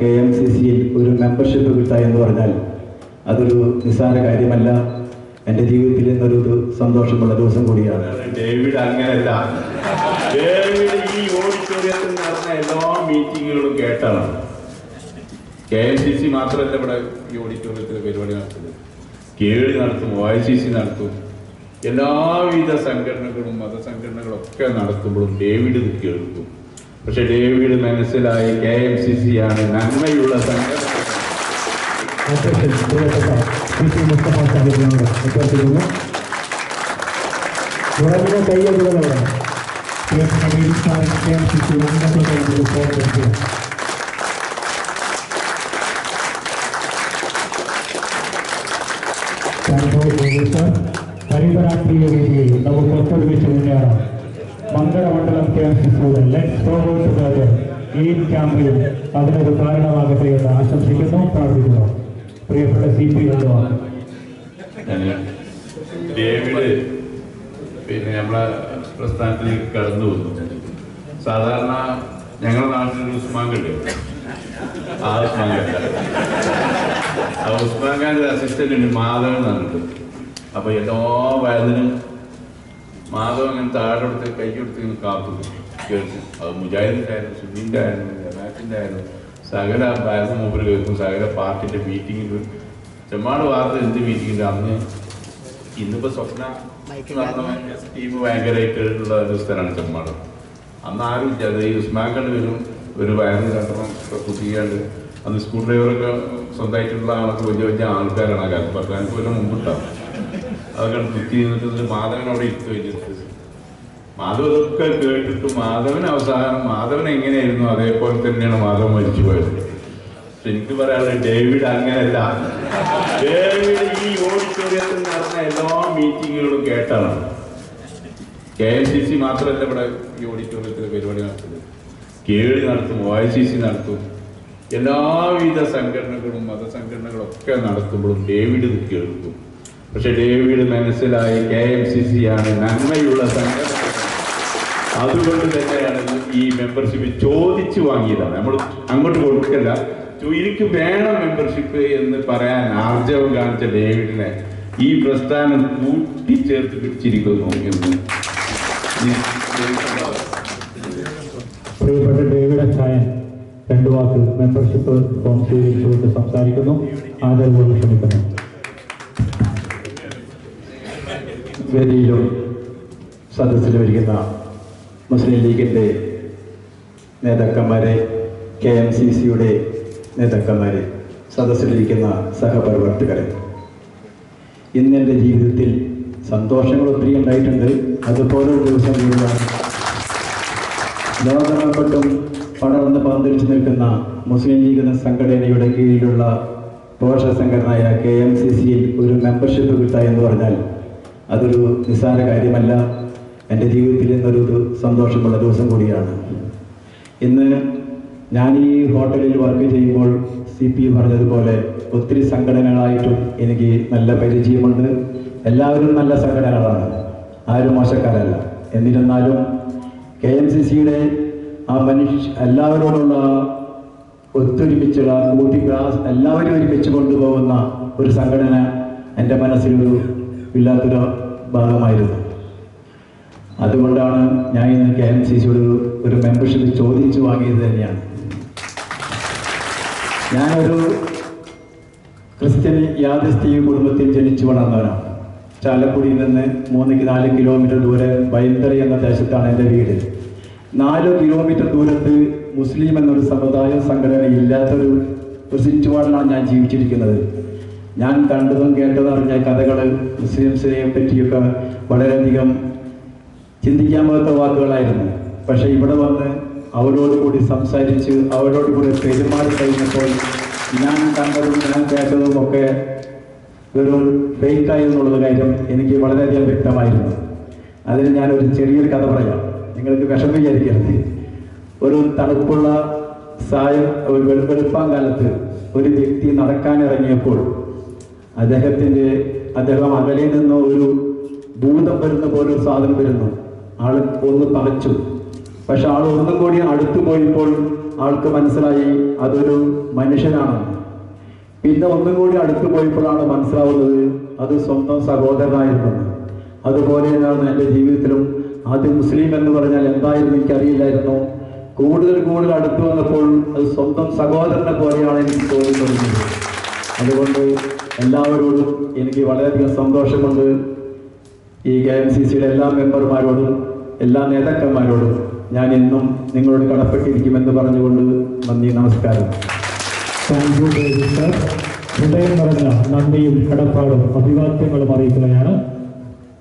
K M C സിയിൽ ഒരു membership കിട്ടുക എന്ന് പറഞ്ഞാൽ അതൊരു നിസ്സാര കാര്യമല്ല. എന്റെ ജീവിതത്തിൽ ഇന്നൊരു സന്തോഷമുള്ള ദിവസം കൂടിയാണ്. ഡേവിഡ് അങ്ങനല്ല ഡേവിഡ് ഈ ഓഡിറ്റോറിയത്തിൽ നടന്ന എല്ലാ മീറ്റിങ്ങുകളും കേട്ടാണ്. കെ എം സി സി മാത്രമല്ല ഇവിടെ ഈ ഓഡിറ്റോറിയത്തിൽ പരിപാടി നടത്തുന്നത്. കേളി നടത്തും ഒ സി സി നടത്തും. എല്ലാവിധ സംഘടനകളും മതസംഘടനകളും ഒക്കെ നടത്തുമ്പോഴും ഡേവിഡ് കേൾക്കും. പക്ഷെ ഡേവിഡ് മനസ്സിലായി കെ എം സി സി ആണ് നന്മയുള്ള സംഘടന. അധ്യക്ഷൻ പ്രിയപ്പെട്ട മുസ്തഫ സാഹിബിനോട് അഭ്യർത്ഥിക്കുന്നു കുറഞ്ഞ കയ്യടികളോടെ പ്രിയപ്പെട്ട വീഴ്ചാൻ കെ എം സി സി ഉന്നത കൈകൾ പ്രവർത്തിക്കുക ഹരിതരാഷ്ട്രീയ നമുക്ക് ഒത്തൊരുമിച്ച് മുന്നേറാം മംഗളമണ്ഡലം K M C forward together ഈ ക്യാമ്പയിൻ അതിനൊരു കാരണമാകട്ടെ എന്ന് ആശംസിക്കുന്നു പ്രാർത്ഥിക്കുന്നു. പ്രിയപ്പെട്ട സി പി ഗണ്ഡുവാണ് ഡേവിഡ് പിന്നെ നമ്മളെ പ്രസ്ഥാനത്തിലേക്ക് കടന്നു പോകുന്നു. സാധാരണ ഞങ്ങളുടെ നാട്ടിലൊരു ഉസ്മാൻ കണ്ടു ആ ഉസ്മാൻ ആ ഉസ്മാൻ ഖാന്റെ അസിസ്റ്റന്റ് ഉണ്ട് മാധവൻ എന്നുണ്ട് അപ്പൊ എല്ലാ വയതിനും മാധവൻ ഇങ്ങനെ താഴെ എടുത്ത് കൈ കൊടുത്ത് ഇങ്ങനെ കാത്തു കേൾക്കും അത് മുജാഹിദിന്റെ ആയാലും സുന്നീന്റെ ആയാലും ജമാഅത്തിന്റെ ആയാലും സകല ഭാരത മൂപ്പർ കേൾക്കും. സകല പാർട്ടിന്റെ മീറ്റിംഗിൽ ചെമ്മാട് വാർത്ത എന്ത് മീറ്റിങ്ങിന്റെ അന്ന് ഇന്നിപ്പോൾ സ്വപ്ന ടീം ഭയങ്കരമായിട്ടുള്ള ഒരു സ്ഥലമാണ് ചെമ്മാട്. അന്ന് ആരും ഇല്ല. ഈ ഉസ്മാൻ കണ്ട് വരും ഒരു വയറിന് കണ്ടണം കുത്തിയാണ്ട് അന്ന് സ്കൂൾ ഡ്രൈവറൊക്കെ സ്വന്തമായിട്ടുള്ള ആളൊക്കെ വലിയ വലിയ ആൾക്കാരാണ് ആ കാലത്ത്. പത്താനത്ത് കൊല്ലം മുമ്പിട്ടാവും അതൊക്കെ കുത്തി നിന്നിട്ട് മാധവൻ അവിടെ ഇരുത്തു വെച്ചിട്ട് മാധവ് ഇതൊക്കെ കേട്ടിട്ട് മാധവൻ അവസാനം മാധവൻ എങ്ങനെയായിരുന്നു? അതേപോലെ തന്നെയാണ് മാധവൻ മരിച്ചു പോയത്. എനിക്ക് പറയാനുള്ളത് ഡേവിഡ് അങ്ങനെയല്ല. ഡേവിഡ് ഈ ഓഡിറ്റോറിയത്തിൽ നടന്ന എല്ലാ മീറ്റിങ്ങുകളും കേട്ടാണ്. കെ എം സി സി മാത്രമല്ല ഇവിടെ ഈ ഓഡിറ്റോറിയത്തിൽ പരിപാടി നടത്തുന്നത്. കേളി നടത്തും ഒ ഐ സി സി നടത്തും. എല്ലാവിധ സംഘടനകളും മതസംഘടനകളും ഒക്കെ നടത്തുമ്പോഴും ഡേവിഡ് കേൾക്കും പക്ഷെ ഡേവിഡ് മനസ്സിലായി കെ എം സി സി ആണ് നന്മയുള്ള സംഘടന അതുകൊണ്ട് തന്നെയാണ് ഈ മെമ്പർഷിപ്പ് ചോദിച്ചു വാങ്ങിയതാണ്. നമ്മൾ അങ്ങോട്ട് കൊടുക്കല്ല എനിക്ക് വേണം മെമ്പർഷിപ്പ് എന്ന് പറയാൻ ആർജവം കാണിച്ച ഡേവിഡിനെ ഈ പ്രസ്ഥാനം കൂട്ടിച്ചേർത്ത് പിടിച്ചിരിക്കുന്നു എന്ന് പ്രിയപ്പെട്ട ഡേവിഡ് അച്ചായൻ രണ്ടു വാക്ക് മെമ്പർഷിപ്പ് ഫോം സ്വീകരിച്ചുകൊണ്ട് സംസാരിക്കുന്നു. ആദരവോട് ക്ഷണിക്കുന്നു. വേദിയിലും സദസ്സിലും ഇരിക്കുന്ന മുസ്ലിം ലീഗിന്റെ നേതാക്കന്മാരെ കെ എം സി സിയുടെ നേതാക്കന്മാരെ സദസ്സിലിരിക്കുന്ന സഹപ്രവർത്തകരെ. ഇന്ന് എന്റെ ജീവിതത്തിൽ സന്തോഷങ്ങൾ ഒത്തിരി ഉണ്ടായിട്ടുണ്ട്. അതുപോലെ ഒരു ദിവസം കൂടിയാണ് ലോകമെങ്ങോട്ടും പടർന്ന് പന്തലിച്ചു നിൽക്കുന്ന മുസ്ലിം ലീഗ് എന്ന സംഘടനയുടെ കീഴിലുള്ള പോഷക സംഘടനയായ കെ എം സി സിയിൽ ഒരു മെമ്പർഷിപ്പ് കിട്ടുക എന്ന് പറഞ്ഞാൽ അതൊരു നിസ്സാര കാര്യമല്ല. എന്റെ ജീവിതത്തിൽ ഇന്നൊരു സന്തോഷമുള്ള ദിവസം കൂടിയാണ്. ഇന്ന് ഞാൻ ഈ ഹോട്ടലിൽ വർക്ക് ചെയ്യുമ്പോൾ സി പി പറഞ്ഞതുപോലെ ഒത്തിരി സംഘടനകളായിട്ടും എനിക്ക് നല്ല പരിചയമുണ്ട്. എല്ലാവരും നല്ല സംഘടനകളാണ്. ആരും മോശക്കാരല്ല. എന്നിരുന്നാലും കെ എം സി സിയുടെ ആ മനുഷ്യ എല്ലാവരോടുള്ള ഒത്തൊരുമിച്ചുള്ള കൂട്ടി ക്ലാസ് എല്ലാവരും ഒരുമിച്ച് കൊണ്ടുപോകുന്ന ഒരു സംഘടന എന്റെ മനസ്സിലൊരു ഇല്ലാത്തൊരു ഭാഗമായിരുന്നു. അതുകൊണ്ടാണ് ഞാൻ ഇന്ന് കെ എം സി സിയുടെ ഒരു മെമ്പർഷിപ്പ് ചോദിച്ചു വാങ്ങിയത് തന്നെയാണ്. ഞാനൊരു ക്രിസ്ത്യൻ യാദസ്ഥീയ കുടുംബത്തിൽ ജനിച്ചു വളർന്നവനാണ്. ചാലക്കുടിയിൽ നിന്ന് മൂന്ന് നാല് കിലോമീറ്റർ ദൂരെ ബൈന്തറി എന്ന ദേശത്താണ് എന്റെ വീട്. നാല് കിലോമീറ്റർ ദൂരത്ത് മുസ്ലിം എന്നൊരു സമുദായ സംഘടന ഇല്ലാത്തൊരു ഒരു ചുറ്റുപാടിലാണ് ഞാൻ ജീവിച്ചിരിക്കുന്നത്. ഞാൻ കണ്ടതും കേട്ടതും അറിഞ്ഞ കഥകൾ മുസ്ലിംസിനെയും പറ്റിയൊക്കെ വളരെയധികം ചിന്തിക്കാൻ പോകാത്ത വാക്കുകളായിരുന്നു. പക്ഷെ ഇവിടെ വന്ന് അവരോട് കൂടി സംസാരിച്ച് അവരോട് കൂടി പെരുമാറി കഴിഞ്ഞപ്പോൾ ഞാൻ കണ്ടതും ഞാൻ കേട്ടതും ഒക്കെ വെറും ഫേക്കായി എന്നുള്ള കാര്യം എനിക്ക് വളരെയധികം വ്യക്തമായിരുന്നു. അതിന് ഞാനൊരു ഒരു ചെറിയൊരു കഥ പറയാം. നിങ്ങൾക്ക് വിഷമം വിചാരിക്കരുത്. ഒരു തണുപ്പുള്ള സായം ഒരു വെളു- വെളുപ്പാൻ കാലത്ത് ഒരു വ്യക്തി നടക്കാനിറങ്ങിയപ്പോൾ അദ്ദേഹത്തിന്റെ അദ്ദേഹം അകലിൽ നിന്ന് ഒരു ഭൂതം വരുന്ന പോലെ ഒരു സാധനം വരുന്നു. ആൾ ഒന്ന് തളച്ചു. പക്ഷെ ആൾ ഒന്നും കൂടി അടുത്തു പോയപ്പോൾ ആൾക്ക് മനസ്സിലായി അതൊരു മനുഷ്യനാണെന്ന് പിന്നെ ഒന്നും കൂടി അടുത്തു പോയപ്പോഴാണ് മനസ്സിലാവുന്നത് അത് സ്വന്തം സഹോദരനായിരുന്നു. അതുപോലെ തന്നെയാണ് എന്റെ ജീവിതത്തിലും ആദ്യം മുസ്ലിം എന്ന് പറഞ്ഞാൽ എന്തായിരുന്നു എനിക്കറിയില്ലായിരുന്നു. കൂടുതൽ കൂടുതൽ അടുത്തു വന്നപ്പോൾ അത് സ്വന്തം സഹോദരനെ പോലെയാണ് എനിക്ക് തോന്നി തുടങ്ങിയത് അതുകൊണ്ട് എല്ലാവരോടും എനിക്ക് വളരെയധികം സന്തോഷമുണ്ട്. ഈ കെ എം സി സിയുടെ എല്ലാ മെമ്പർമാരോടും എല്ലാ നേതാക്കന്മാരോടും ഞാൻ എന്നും നിങ്ങളോട് കടപ്പെട്ടിരിക്കുമെന്ന് പറഞ്ഞുകൊണ്ട് നന്ദി നമസ്കാരം. താങ്ക് യു ഹൃദയം നിറഞ്ഞ നന്ദിയും കടപ്പാടും അഭിവാദ്യങ്ങളും അറിയിക്കുകയാണ്.